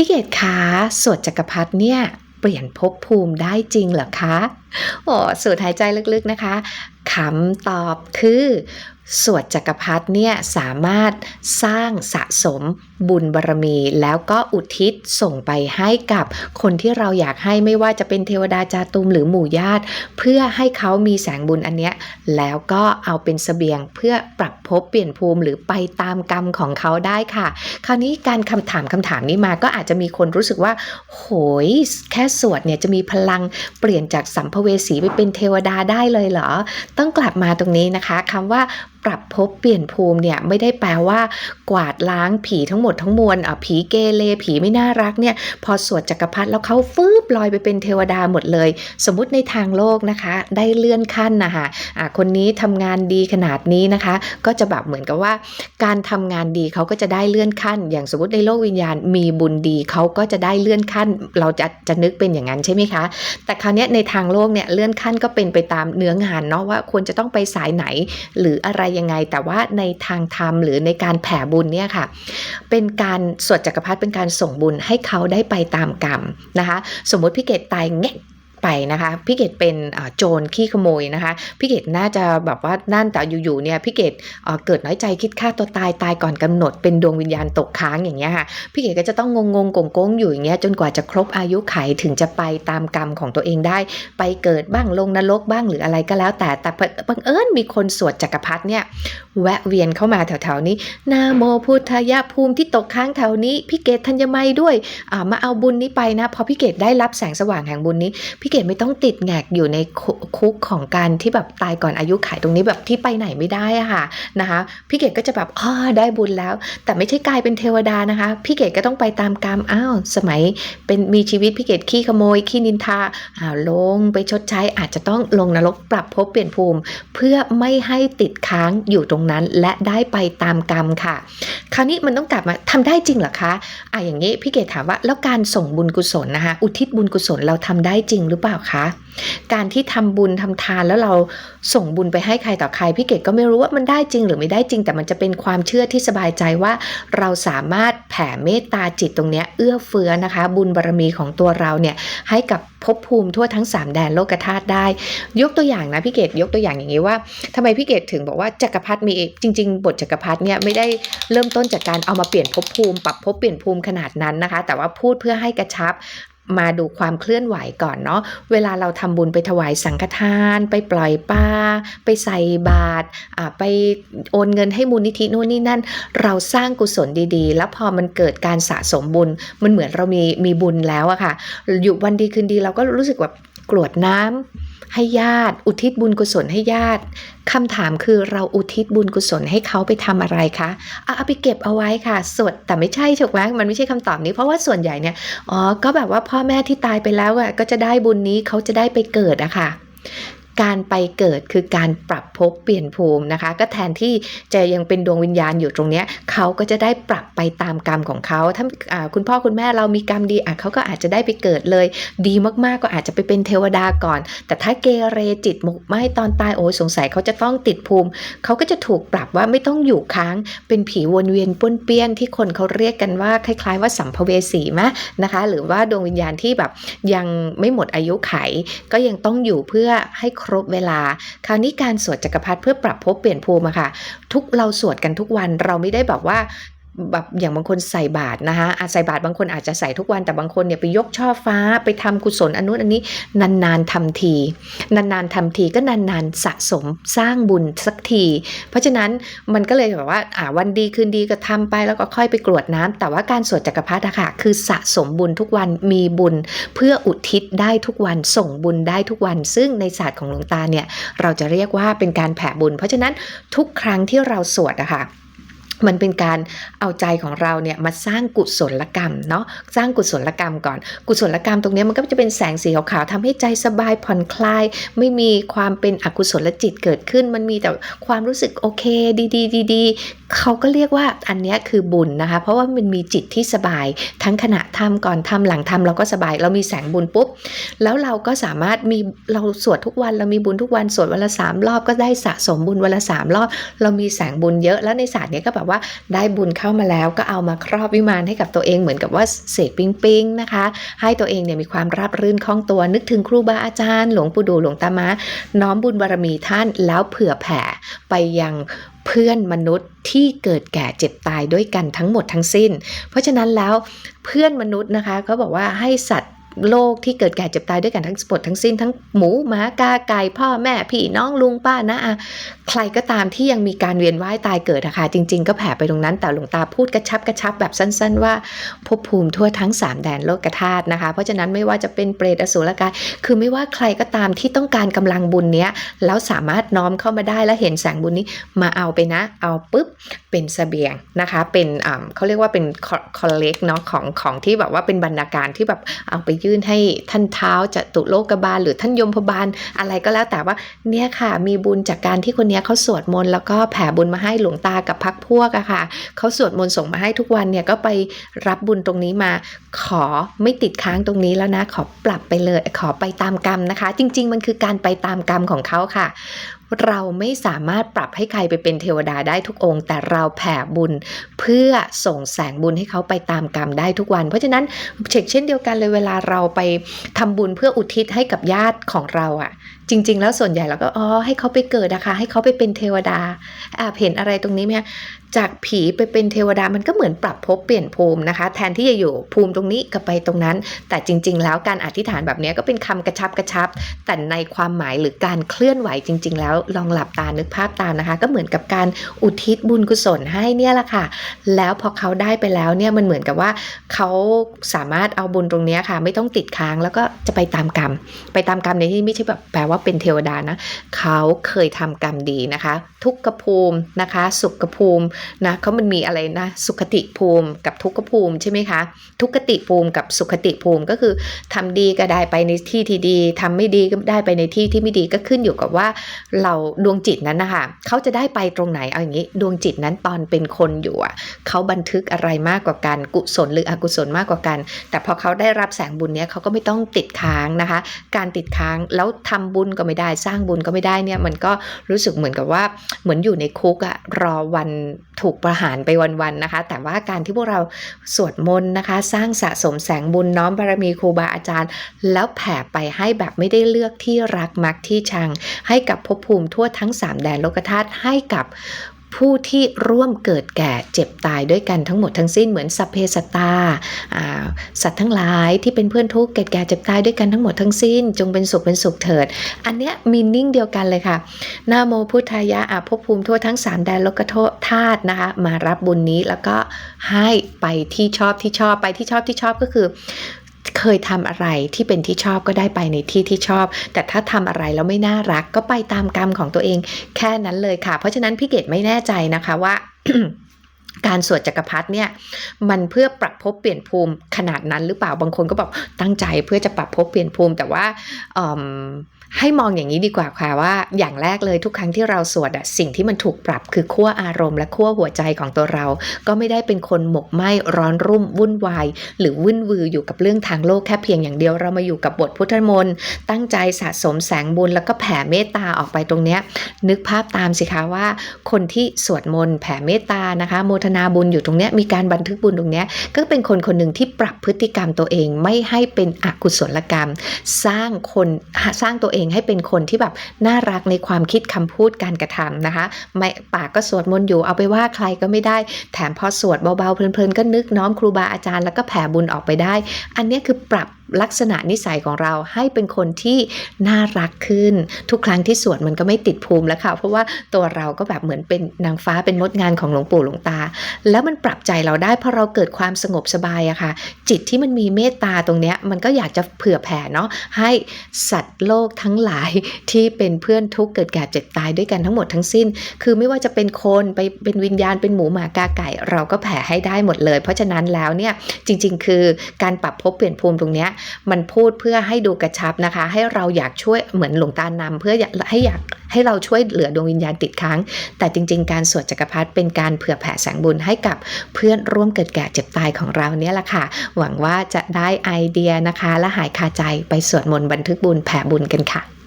พี่เกดคะสวดจักรพรรดิเนี่ยเปลี่ยนภพภูมิได้จริงเหรอคะ โอ้สูดหายใจลึกๆนะคะ คำตอบคือสวดจักรพรรดิเนี่ยสามารถสร้างสะสมบุญบารมี แล้วก็อุทิศส่งไปให้กับคนที่เราอยากให้ไม่ว่าจะเป็นเทวดาจาตุมหรือหมู่ญาติ เพื่อให้เขามีแสงบุญอันเนี้ยแล้วก็เอาเป็นเสบียงเพื่อปรับภพเปลี่ยนภูมิหรือไปตามกรรมของเขาได้ค่ะ คราวนี้การคำถามคำถามนี้มาก็อาจจะมีคนรู้สึกว่า โหยแค่สวดเนี่ยจะมีพลังเปลี่ยนจากสัมภเวสีไปเป็นเทวดาได้เลยเหรอต้องกลับมาตรงนี้นะคะคำว่าปรับภพเปลี่ยนภูมิเนี่ยไม่ได้แปลว่า กวาดล้างผีทั้งหมดทั้งมวลอะผีเกเรผีไม่น่ารักเนี่ยพอสวดจักรพรรดิแล้วเขาฟืบลอยไปเป็นเทวดาหมดเลย สมมติในทางโลกนะคะ ได้เลื่อนขั้นนะคะอะคนนี้ทำงานดีขนาดนี้นะคะ ก็จะแบบเหมือนกับว่า การทำงานดีเขาก็จะได้เลื่อนขั้น อย่างสมมติในโลกวิญญาณมีบุญดีเขาก็จะได้เลื่อนขั้น เราจะจะนึกเป็นอย่างนั้นใช่ไหมคะ แต่คราวนี้ในทางโลกเนี่ยเลื่อนขั้นก็เป็นไปตามเนื้องานเนาะว่าควรจะต้องไปสายไหนหรืออะไรยังไง แต่ว่าในทางธรรมหรือในการแผ่บุญเนี่ยค่ะ เป็นการสวดจักรพรรดิเป็นการส่งบุญให้เขาได้ไปตามกรรมนะคะ สมมติพี่เกดตายแงะ ไปนะคะพี่เกดเป็นโจรขี้ขโมยนะคะพี่เกดน่าจะแบบว่านั่นแต่อยู่ๆเนี่ยพี่เกดเเกิดน้อยใจคิดฆ่าตัวตายตายก่อนกำหนดเป็นดวงวิญญาณตกค้างอย่างเงี้ยค่ะพี่เกดก็จะต้องงงๆโกงๆอยู่อย่างเงี้ยจนกว่าจะครบอายุไขถึงจะไปตามกรรมของตัวเองได้ ไปเกิดบ้างลงนรกบ้างหรืออะไรก็แล้ว แต่แต่บังเอิญมีคนสวดจักรพรรดิเนี่ยแวะเวียนเข้ามาแถวๆนี้ นาโมพุทธยะภูมิที่ตกค้างแถวนี้พี่เกดธัญไมด้วยามาเอาบุญนี้ไปนะพอพี่เกดได้รับแสงสว่างแห่งบุญนี้พี่เกดไม่ต้องติดแงกอยู่ในคุคุกของการที่แบบตายก่อนอายุขัยตรงนี้แบบที่ไปไหนไม่ได้อะค่ะนะคะพี่เกดก็จะแบบอ๋อได้บุญแล้ว แต่ไม่ใช่กลายเป็นเทวดานะคะพี่เกดก็ต้องไปตามกรรมอ้าวสมัยเป็นมีชีวิตพี่เกดขี้ขโมยขี้นินทาอ้าวลงไปชดใช้อาจจะต้องลงนรกปรับภพเปลี่ยนภูมิ เพื่อไม่ให้ติดค้างอยู่ตรงนั้น และได้ไปตามกรรมค่ะ คราวนี้มันต้องกลับมาทำได้จริงเหรอคะอะอย่างนี้พี่เกดถามว่าแล้วการส่งบุญกุศลนะคะอุทิศบุญกุศลเราทำได้จริงหรือือเปล่าคะ การที่ทำบุญทำทานแล้วเราส่งบุญไปให้ใครต่อใครพี่เกดก็ไม่รู้ว่ามันได้จริงหรือไม่ได้จริง แต่มันจะเป็นความเชื่อที่สบายใจว่า เราสามารถแผ่เมตตาจิตตรงนี้เอื้อเฟื้อนะคะ บุญบารมีของตัวเราเนี่ยให้กับภพภูมิทั่วทั้ง 3 แดนโลกธาตุได้ ยกตัวอย่างนะพี่เกดยกตัวอย่างอย่างนี้ว่าทำไมพี่เกดถึงบอกว่าจักรพรรดิมีจริง ๆ บทจักรพรรดิเนี่ยไม่ได้เริ่มต้นจากการเอามาเปลี่ยนภพภูมิ ปรับภพเปลี่ยนภูมิขนาดนั้นนะคะ แต่ว่าพูดเพื่อให้กระชับ มาดูความเคลื่อนไหวก่อนเนาะ เวลาเราทำบุญไปถวายสังฆทาน ไปปล่อยปลาไปใส่บาตรไปโอนเงินให้มูลนิธินู่นนี่นั่น เราสร้างกุศลดีๆ แล้วพอมันเกิดการสะสมบุญ มันเหมือนเรามีมีบุญแล้วอะค่ะ อยู่วันดีคืนดีเราก็รู้สึกแบบกรวดน้ำ ให้ญาติ อุทิศบุญกุศลให้ญาติคำถามคือเราอุทิศบุญกุศลให้เขาไปทำอะไรคะอะเอาไปเก็บเอาไว้ค่ะสวดแต่ไม่ใช่ถูกไหมมันไม่ใช่คำตอบนี้เพราะว่าส่วนใหญ่เนี่ยอ๋อก็แบบว่าพ่อแม่ที่ตายไปแล้วอะก็จะได้บุญนี้เขาจะได้ไปเกิดอะค่ะ การไปเกิดคือการปรับภพเปลี่ยนภูมินะคะ ก็แทนที่จะยังเป็นดวงวิญญาณอยู่ตรงเนี้ยเขาก็จะได้ปรับไปตามกรรมของเขาถ้าคุณพ่อคุณแม่เรามีกรรมดีอะเขาก็อาจจะได้ไปเกิดเลย ดีมากๆก็อาจจะไปเป็นเทวดาก่อน แต่ถ้าเกเรจิตหมกไหมตอนตายโอ้ยสงสัยเขาจะต้องติดภูมิ เขาก็จะถูกปรับว่าไม่ต้องอยู่ค้างเป็นผีวนเวียนป้วนเปี้ยนที่คนเขาเรียกกันว่าคล้าย ๆ ว่าสัมภเวสีมะนะคะ หรือว่าดวงวิญญาณที่แบบยังไม่หมดอายุไข ก็ยังต้องอยู่เพื่อให้ครบเวลา คราวนี้การสวดจักรพรรดิเพื่อปรับภพเปลี่ยนภูมิอะค่ะ ทุกเราสวดกันทุกวันเราไม่ได้แบบว่า แบบอย่างบางคนใส่บาตรนะคะอาใส่บาตรบางคนอาจจะใส่ทุกวันแต่บางคนเนี่ยไปยกช่อฟ้าไปทำกุศลอนุนอันนี้นานๆทำที นานๆทำทีก็นานๆสะสมสร้างบุญสักที เพราะฉะนั้นมันก็เลยแบบว่าอ่าวันดีคืนดีก็ทำไปแล้วก็ค่อยไปกรวดน้ำแต่ว่าการสวดจักรพรรดิค่ะคือสะสมบุญทุกวันมีบุญ เพื่ออุทิศได้ทุกวันส่งบุญได้ทุกวัน ซึ่งในศาสตร์ของหลวงตาเนี่ยเราจะเรียกว่าเป็นการแผ่บุญ เพราะฉะนั้นทุกครั้งที่เราสวดอะค่ะ มันเป็นการเอาใจของเราเนี่ยมาสร้างกุศลกรรมเนาะสร้างกุศลกรรมก่อน กุศลกรรมตรงนี้มันก็จะเป็นแสงสีขาวๆทำให้ใจสบายผ่อนคลาย ไม่มีความเป็นอกุศลจิตเกิดขึ้น มันมีแต่ความรู้สึกโอเคดีๆดีๆเขาก็เรียกว่าอันนี้คือบุญนะคะ เพราะว่ามันมีจิตที่สบาย ทั้งขณะทำก่อนทำหลังทำเราก็สบาย เรามีแสงบุญปุ๊บแล้วเราก็สามารถมีเราสวดทุกวันเรามีบุญทุกวันสวดวันละสามรอบก็ได้สะสมบุญวันละสามรอบ เรามีแสงบุญเยอะแล้วในศาสตร์เนี้ยก็แบบว่า ได้บุญเข้ามาแล้วก็เอามาครอบวิมานให้กับตัวเองเหมือนกับว่าเสกปิ้งปิงนะคะ ให้ตัวเองเนี่ยมีความราบรื่นคล่องตัว นึกถึงครูบาอาจารย์ หลวงปู่ดูหลวงตามาน้อมบุญบารมีท่านแล้วเผื่อแผ่ไปยังเพื่อนมนุษย์ที่เกิดแก่เจ็บตายด้วยกันทั้งหมดทั้งสิ้น เพราะฉะนั้นแล้วเพื่อนมนุษย์นะคะเขาบอกว่าให้สัตว์ โลกที่เกิดแก่เจ็บตายด้วยกันทั้งหมดทั้งสิ้นทั้งหมูหมากาไก่พ่อแม่พี่น้องลุงป้านะอาใครก็ตามที่ยังมีการเวียนว่ายตายเกิดนะคะจริง ๆ ก็แผ่ไปตรงนั้นแต่หลวงตาพูดกระชับกระชับแบบสั้น ๆ ว่าภพภูมิทั่วทั้งสามแดนโลกธาตุนะคะ เพราะฉะนั้นไม่ว่าจะเป็นเปรตอสุรกาย คือไม่ว่าใครก็ตามที่ต้องการกำลังบุญเนี้ยแล้วสามารถน้อมเข้ามาได้แล้วเห็นแสงบุญนี้มาเอาไปนะ เอาปุ๊บเป็นเสบียงนะคะเป็นอ่าเขาเรียกว่าเป็นคอลเลกเนาะของของที่แบบว่าเป็นบรรณาการที่แบบเอาไปยืนให้ท่านเท้าจตุโลกบาล หรือท่านยมพบาลอะไรก็แล้วแต่ว่าเนี่ยค่ะมีบุญจากการที่คนเนี้ยเขาสวดมนต์แล้วก็แผ่บุญมาให้หลวงตากับพักพวกอะค่ะเขาสวดมนต์ส่งมาให้ทุกวันเนี่ยก็ไปรับบุญตรงนี้มา ขอไม่ติดค้างตรงนี้แล้วนะ ขอปรับไปเลยขอไปตามกรรมนะคะ จริง ๆ มันคือการไปตามกรรมของเขาค่ะ เราไม่สามารถปรับให้ใครไปเป็นเทวดาได้ทุกองค์ แต่เราแผ่บุญเพื่อส่งแสงบุญให้เขาไปตามกรรมได้ทุกวัน เพราะฉะนั้นเช็คเช่นเดียวกันเลยเวลาเราไปทำบุญเพื่ออุทิศให้กับญาติของเราอะ่ะ จริง ๆ แล้วส่วนใหญ่เราก็อ๋อให้เขาไปเกิดนะคะ ให้เขาไปเป็นเทวดาอ่าเห็นอะไรตรงนี้ไหมจากผีไปเป็นเทวดามันก็เหมือนปรับภพเปลี่ยนภูมินะคะ แทนที่จะอยู่ภูมิตรงนี้ก็ไปตรงนั้น แต่จริง ๆ แล้วการอธิษฐานแบบนี้ก็เป็นคำกระชับกระชับ แต่ในความหมายหรือการเคลื่อนไหวจริง ๆ แล้วลองหลับตานึกภาพตามนะคะ ก็เหมือนกับการอุทิศบุญกุศลให้เนี่ยแหละค่ะ แล้วพอเขาได้ไปแล้วเนี่ยมันเหมือนกับว่าเขาสามารถเอาบุญตรงนี้ค่ะ ไม่ต้องติดค้างแล้วก็จะไปตามกรรม ไปตามกรรมในที่ไม่ใช่แบบแปลว่าเป็นเทวดานะเขาเคยทำกรรมดีนะคะ ทุกขภูมินะคะ สุขภูมินะเขามันมีอะไรนะสุขติภูมิกับทุกขภูมิใช่ไหมคะทุกขติภูมิกับสุขติภูมิก็คือทำดีก็ได้ไปในที่ที่ดีทำไม่ดีก็ได้ไปในที่ที่ไม่ดีก็ขึ้นอยู่กับว่า เราดวงจิตนั้นนะคะเขาจะได้ไปตรงไหนเอาอย่างนี้ ดวงจิตนั้นตอนเป็นคนอยู่อะเขาบันทึกอะไรมากกว่ากันกุศลหรืออกุศลมากกว่ากัน แต่พอเขาได้รับแสงบุญเนี้ยเขาก็ไม่ต้องติดค้างนะคะ การติดค้างแล้วทำบุญก็ไม่ได้ สร้างบุญก็ไม่ได้เนี่ยมันก็รู้สึกเหมือนกับว่าเหมือนอยู่ในคุกอะรอวันถูกประหารไปวันๆนะคะ แต่ว่าการที่พวกเราสวดมนต์นะคะ สร้างสะสมแสงบุญน้อมบารมีครูบาอาจารย์ แล้วแผ่ไปให้แบบไม่ได้เลือกที่รักมักที่ชัง ให้กับภพภูมิทั่วทั้ง 3 แดนโลกธาตุให้กับ ผู้ที่ร่วมเกิดแก่เจ็บตายด้วยกันทั้งหมดทั้งสิ้นเหมือนสัพเพสตาสัตว์ทั้งหลายที่เป็นเพื่อนทุกข์เกิดแก่เจ็บตายด้วยกันทั้งหมดทั้งสิ้น จงเป็นสุขเป็นสุขเถิด อันเนี้ยมีนิ่งเดียวกันเลยค่ะนาโมพุทธายะอาภพภูมิทั่วทั้ง 3 แดนโลกธาตุนะคะ มารับบุญนี้แล้วก็ให้ไปที่ชอบที่ชอบไปที่ชอบที่ชอบก็คือ เคยทำอะไรที่เป็นที่ชอบก็ได้ไปในที่ที่ชอบ แต่ถ้าทำอะไรแล้วไม่น่ารักก็ไปตามกรรมของตัวเองแค่นั้นเลยค่ะ เพราะฉะนั้นพี่เกดไม่แน่ใจนะคะว่าการสวดจักรพรรดิเนี่ยมันเพื่อปรับภพเปลี่ยนภูมิขนาดนั้นหรือเปล่าบางคนก็บอกตั้งใจเพื่อจะปรับภพเปลี่ยนภูมิแต่ว่า ให้มองอย่างนี้ดีกว่าค่ะว่า อย่างแรกเลยทุกครั้งที่เราสวดอะสิ่งที่มันถูกปรับคือขั้วอารมณ์และขั้วหัวใจของตัวเรา ก็ไม่ได้เป็นคนหมกไหมร้อนรุ่มวุ่นวาย หรือวุ่นวืออยู่กับเรื่องทางโลกแค่เพียงอย่างเดียวเรามาอยู่กับบทพุทธมนต์ตั้งใจสะสมแสงบุญแล้วก็แผ่เมตตาออกไปตรงเนี้ยนึกภาพตามสิคะว่า คนที่สวดมนต์แผ่เมตตานะคะ โมทนาบุญอยู่ตรงเนี้ยมีการบันทึกบุญตรงเนี้ยก็เป็นคนคนหนึ่งที่ปรับพฤติกรรมตัวเองไม่ให้เป็นอกุศลกรรม สร้างคนสร้างตัวเองให้เป็นคนที่แบบน่ารักในความคิดคำพูดการกระทำนะคะไม่ปากก็สวดมนต์อยู่เอาไปว่าใครก็ไม่ได้ แถมพอสวดเบาๆเพลินๆก็นึกน้อมครูบาอาจารย์แล้วก็แผ่บุญออกไปได้ อันนี้คือปรับ ลักษณะนิสัยของเราให้เป็นคนที่น่ารักขึ้น ทุกครั้งที่สวดมันก็ไม่ติดภูมิแล้วค่ะ เพราะว่าตัวเราก็แบบเหมือนเป็นนางฟ้าเป็นมดงานของหลวงปู่หลวงตา แล้วมันปรับใจเราได้เพราะเราเกิดความสงบสบายอะค่ะ จิตที่มันมีเมตตาตรงเนี้ยมันก็อยากจะเผื่อแผ่เนาะให้สัตว์โลกทั้งหลายที่เป็นเพื่อนทุกเกิดแก่เจ็บตายด้วยกันทั้งหมดทั้งสิ้น คือไม่ว่าจะเป็นคนไปเป็นวิญญาณเป็นหมูหมากาไก่ เราก็แผ่ให้ได้หมดเลย เพราะฉะนั้นแล้วเนี่ยจริง ๆ คือการปรับภพเปลี่ยนภูมิตรงเนี้ยมันพูดเพื่อให้ดูกระชับนะคะ ให้เราอยากช่วยเหมือนหลวงตานำเพื่อให้อยากให้เราช่วยเหลือดวงวิญญาณติดค้าง แต่จริง ๆ การสวดจักรพรรดิเป็นการเผื่อแผ่แสงบุญให้กับเพื่อนร่วมเกิดแก่เจ็บตายของเราเนี่ยแหละค่ะ หวังว่าจะได้ไอเดียนะคะ และหายคาใจไปสวดมนต์บันทึกบุญแผ่บุญกันค่ะ